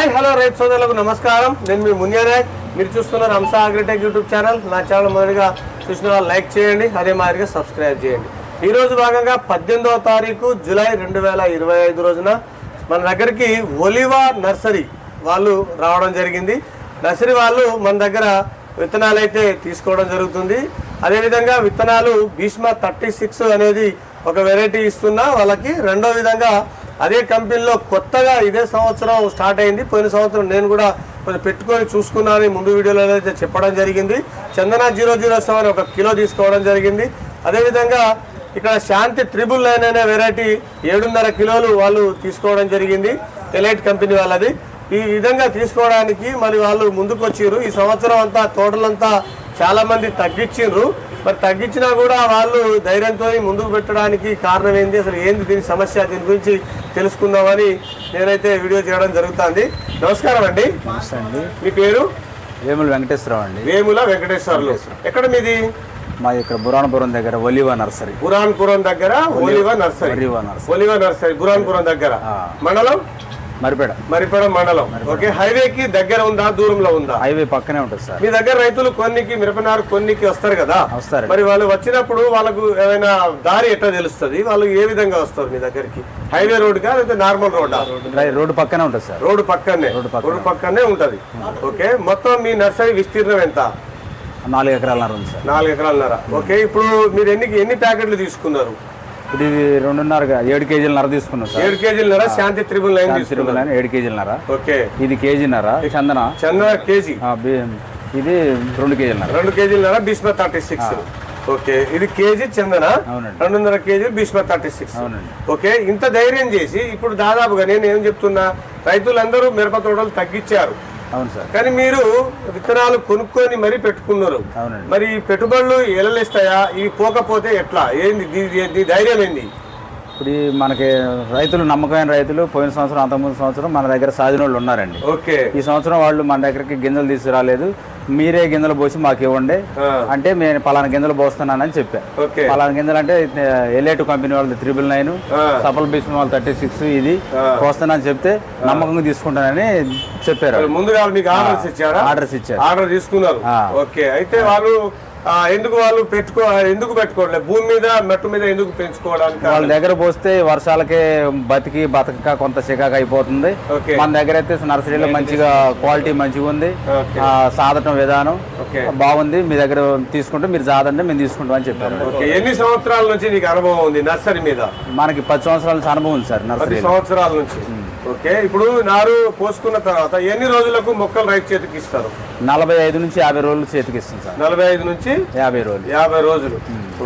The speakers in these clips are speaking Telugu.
హాయ్ హలో రైతు సోదరులకు నమస్కారం. నేను మీ మున్యానాయక్ మీరు చూస్తున్నారు హంస అగ్రిటెక్ యూట్యూబ్ ఛానల్. నా ఛానల్ మొదటిగా చూసిన వాళ్ళు లైక్ చేయండి అదే మాదిరిగా సబ్స్క్రైబ్ చేయండి. ఈ రోజు భాగంగా పద్దెనిమిదవ తారీఖు జూలై రెండు వేల ఇరవై ఐదు రోజున మన దగ్గరికి ఒలివా నర్సరీ వాళ్ళు రావడం జరిగింది. నర్సరీ వాళ్ళు మన దగ్గర విత్తనాలు అయితే తీసుకోవడం జరుగుతుంది. అదేవిధంగా విత్తనాలు భీష్మ థర్టీ సిక్స్ అనేది ఒక వెరైటీ ఇస్తున్నా వాళ్ళకి రెండో విధంగా అదే కంపెనీలో కొత్తగా ఇదే సంవత్సరం స్టార్ట్ అయింది. పోయిన సంవత్సరం నేను కూడా కొంచెం పెట్టుకొని చూసుకున్నాను. ముందు వీడియోలో అయితే చెప్పడం జరిగింది. చందన జీరో జీరో సెవెన్ ఒక కిలో తీసుకోవడం జరిగింది. అదేవిధంగా ఇక్కడ శాంతి ట్రిబుల్ నైన్ అనే వెరైటీ ఏడున్నర కిలోలు వాళ్ళు తీసుకోవడం జరిగింది. ఎలైట్ కంపెనీ వాళ్ళది. ఈ విధంగా తీసుకోవడానికి మరి వాళ్ళు ముందుకు వచ్చిర్రు ఈ సంవత్సరం అంతా తోటలంతా చాలామంది తగ్గించిండ్రు మరి తగ్గించినా కూడా వాళ్ళు ధైర్యంతో ముందుకు పెట్టడానికి కారణం ఏంది? అసలు ఏంది దీని సమస్య? దీని గురించి తెలుసుకుందామని నేనైతే వీడియో చేయడం జరుగుతుంది. నమస్కారం అండి. అండి. మీ పేరు? వేముల వెంకటేశ్వరరావు అండి. వేముల వెంకటేశ్వర్లు ఎక్కడ మీది? మా ఇక్కడ బురాణపురం దగ్గర ఒలివా నర్సరీ. బురాన్పురం దగ్గర Oliva nursery. Oliva nursery. Oliva nursery Buranpuram దగ్గర. మండలం? మరిపేడ. మరిపడం మండలం. ఓకే హైవేకి దగ్గర ఉందా దూరంలో ఉందా? హైవే పక్కనే ఉంటుంది సార్. మీ దగ్గర రైతులు కొన్నికి మిరపనారు కొన్నికి వస్తారు కదా? వస్తారు. మరి వాళ్ళు వచ్చినప్పుడు వాళ్ళకు ఏమైనా దారి ఎట్లా తెలుస్తుంది? వాళ్ళు ఏ విధంగా వస్తారు మీ దగ్గరికి? హైవే రోడ్డుగా లేదా నార్మల్ రోడ్డా? రై- రోడ్డు పక్కనే ఉంటుంది సార్. రోడ్డు పక్కనే. రోడ్డు పక్కనే ఉంటది. ఓకే మొత్తం మీ నర్సరీ విస్తీర్ణం ఎంత? నాలుగు ఎకరాలన్నర ఉంది సార్. నాలుగు ఎకరాలన్నర. ఓకే ఇప్పుడు మీరు ఎన్ని ఎన్ని ప్యాకెట్లు తీసుకున్నారు? ఇప్పుడు ఇది రెండున్నర ఏడు కేజీలన్నర తీసుకున్నాం సార్. ఏడు కేజీలన్నర శాంతి త్రిబుల్ శాంతి తీసుకున్నారు తిరుగులని ఏడు కేజీలన్నర ఓకే. ఇది కేజీన్నర చందన. చంద్ర కేజీ. ఇది రెండు కేజీలన్నర రెండు కేజీలన్నర భీష్మ థర్టీ సిక్స్. ఓకే. ఇది కేజీ చందన. రెండున్నర KG Bhishma thirty six. Okay. ఇంత ధైర్యం చేసి ఇప్పుడు దాదాపుగా నేను ఏం చెప్తున్నా రైతులందరూ మిరప తోటలు తగ్గించారు. అవును సార్. కానీ మీరు విత్తనాలు కొనుక్కొని మరీ పెట్టుకున్నారు. అవునండి. మరి ఈ పెట్టుబడులు ఎలలేస్తాయా ఇవి పోకపోతే ఎట్లా? ఏంది? ధైర్యం ఏంది? ఇప్పుడు మనకి రైతులు నమ్మకమైన రైతులు పోయిన సంవత్సరం అంతకుముందు సంవత్సరం మన దగ్గర సాధిన వాళ్ళు ఉన్నారండి. ఓకే. ఈ సంవత్సరం వాళ్ళు మన దగ్గరికి గింజలు తీసుకురాలేదు. మీరే గింజలు పోసి మాకు ఇవ్వండి. అంటే నేను పలానా గింజలు పోస్తున్నానని చెప్పా. ఓకే. పలానా గింజలు అంటే ఎలేటు కంపెనీ వాళ్ళది త్రిబుల్ నైన్ సఫల్ బిస్మ్ వాళ్ళు థర్టీ సిక్స్ ఇది ఆ. పోస్తానని చెప్తే నమ్మకంగా తీసుకుంటానని చెప్పారు. ముందుగా మీకు ఆర్డర్స్ ఇచ్చారా? ఆర్డర్స్ ఇచ్చారు. ఆర్డర్ తీసుకున్నారు. ఓకే. అయితే వాళ్ళు ఎందుకు వాళ్ళు పెట్టుకో ఎందుకు పెట్టుకోవట్లేదు భూమి మీద మెట్టు మీద ఎందుకు పెంచుకోవడానికి వాళ్ళ దగ్గర పోస్తే వర్షాలకే బతికి బతకక కొంత చికాకు అయిపోతుంది. మన దగ్గర అయితే నర్సరీలో మంచిగా క్వాలిటీ మంచిగా ఉంది. సాదటం విధానం బాగుంది. మీ దగ్గర తీసుకుంటే మీరు సాదంటే మేము తీసుకుంటాం అని చెప్పారు. ఓకే. ఎన్ని సంవత్సరాల నుంచి నీకు అనుభవం ఉంది నర్సరీ మీద? మనకి పది సంవత్సరాల నుంచి అనుభవం ఉంది సార్ నర్సరీ సంవత్సరాల నుంచి. ఓకే ఇప్పుడు నారు పోసుకున్న తర్వాత ఎన్ని రోజులకు మొక్కలు రైతు చేతికి ఇస్తారు? నలభై ఐదు నుంచి యాభై రోజులు చేతికి ఇస్తుంది సార్. నలభై ఐదు నుంచి యాభై రోజులు. యాభై రోజులు.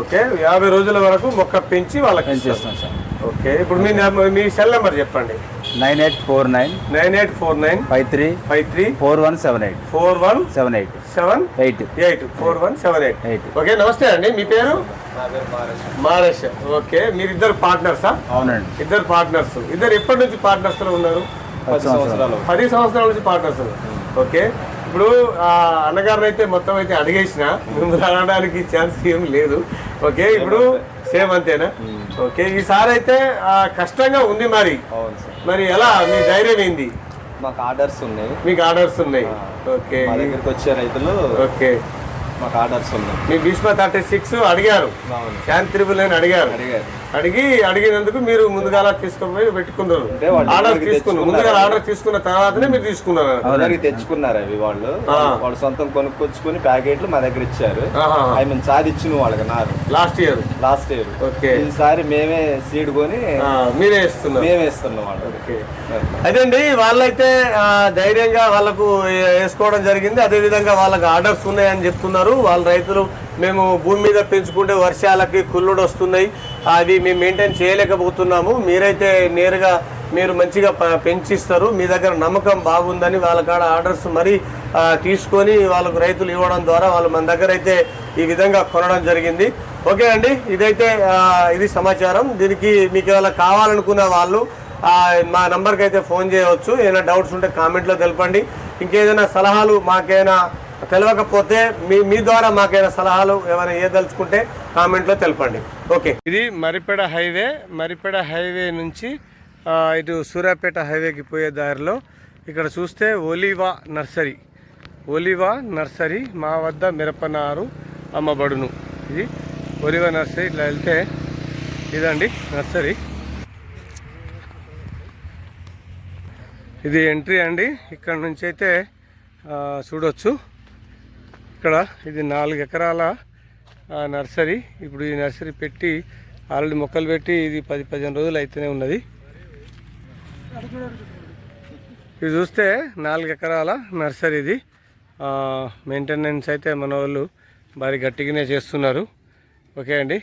ఓకే యాభై రోజుల వరకు మొక్క పెంచి వాళ్ళకి ఇస్తారు. చేస్తాం సార్. ఓకే ఇప్పుడు మీ మీ సెల్ నెంబర్ చెప్పండి. Nine eight four nine nine eight four nine five three five three four one seven eight four one seven eight seven eight. Eight. Four one seven eight. Eight. Okay నమస్తే అండి. మీ పేరు? మహారాష్ ఓకే మీరిద్దరు పార్ట్నర్సా? అవునండి. ఇద్దరు పార్ట్నర్స్. ఇద్దరు ఎప్పటి నుంచి పార్ట్నర్స్ ఉన్నారు? పది సంవత్సరాలు. పది సంవత్సరాల నుంచి పార్ట్నర్స్ ఓకే ఇప్పుడు ఆ అన్నగారిని అయితే మొత్తం అయితే అడిగేసిన మిమ్మల్ని అడగడానికి ఛాన్స్ ఏం లేదు. ఓకే ఇప్పుడు సేమ్ అంతేనా? ఓకే ఈసారి అయితే ఆ, కష్టంగా ఉంది మరి. అవును సార్. మరి ఎలా మీ ధైర్యం ఏంది? మాకు ఆర్డర్స్ ఉన్నాయి. మీకు ఆర్డర్స్ ఉన్నాయి. ఓకే. మా దగ్గరికి వచ్చే రైతులు ఓకే. మాకు ఆర్డర్స్ ఉన్నాయి. మీ భీష్మ థర్టీ సిక్స్ అడిగారు. అవును. శాంతి త్రిబుల్ అని అడిగారు. అడిగి అడిగినందుకు మీరు ముందుగా తీసుకుపోయి పెట్టుకున్నారు. వాళ్ళు ఆర్డర్ తీసుకున్నారు. ముందుగా ఆర్డర్ తీసుకున్న తర్వాతనే మీరు తీసుకున్నారు. అందరికి తెచ్చుకున్నారు అవి వాళ్ళు. వాళ్ళు సొంతం కొనుక్కొచ్చుకొని ప్యాకెట్లు మా దగ్గర ఇచ్చారు. అవి మేము సాధిచ్చిన వాళ్ళకి నారు last year last year okay. ఈసారి మేమే సీడ్ కొని మీరే ఇస్తున్నారు మేమే ఇస్తున్నాం వాళ్ళకి ఓకే. అదేండి వాళ్ళైతే ధైర్యంగా వాళ్ళకు వేసుకోవడం జరిగింది. అదే విధంగా వాళ్ళకి ఆర్డర్స్ ఉన్నాయని చెప్తున్నారు. వాళ్ళ రైతులు మేము భూమి మీద పెంచుకుంటే వర్షాలకి కుళ్ళుడు వస్తున్నాయి. అది మేము మెయింటైన్ చేయలేకపోతున్నాము. మీరైతే నేరుగా మీరు మంచిగా ప- పెంచిస్తారు. మీ దగ్గర నమ్మకం బాగుందని వాళ్ళ కాడ ఆర్డర్స్ మరీ తీసుకొని వాళ్ళకు రైతులు ఇవ్వడం ద్వారా వాళ్ళు మన దగ్గర అయితే ఈ విధంగా కొనడం జరిగింది. ఓకే అండి ఇదైతే ఇది సమాచారం. దీనికి మీకు ఏమైనా కావాలనుకున్న వాళ్ళు మా నంబర్కి అయితే ఫోన్ చేయవచ్చు. ఏమైనా డౌట్స్ ఉంటే కామెంట్లో తెలపండి. ఇంకేదైనా సలహాలు మాకేమైనా తెలవకపోతే మీ మీ ద్వారా మాకైనా సలహాలు ఏమైనా ఏదలుచుకుంటే కామెంట్లో తెలపండి. ఓకే. ఇది మరిపెడ హైవే మరిపెడ హైవే నుంచి ఇటు సూర్యాపేట హైవేకి పోయే దారిలో ఇక్కడ చూస్తే ఒలివా నర్సరీ. ఒలివా నర్సరీ మా వద్ద మిరపనారు అమ్మబడును. ఇది ఒలివా నర్సరీ. ఇట్లా వెళ్తే ఇదండి నర్సరీ. ఇది ఎంట్రీ అండి. ఇక్కడ నుంచి అయితే చూడొచ్చు. ఇక్కడ ఇది నాలుగు ఎకరాల నర్సరీ. ఇప్పుడు ఈ నర్సరీ పెట్టి ఆల్రెడీ మొక్కలు పెట్టి ఇది పది పదిహేను రోజులు అయితేనే ఉన్నది. ఇది చూస్తే నాలుగు ఎకరాల నర్సరీ ఇది. మెయింటెనెన్స్ అయితే మన వాళ్ళు భారీ గట్టిగానే చేస్తున్నారు. ఓకే అండి.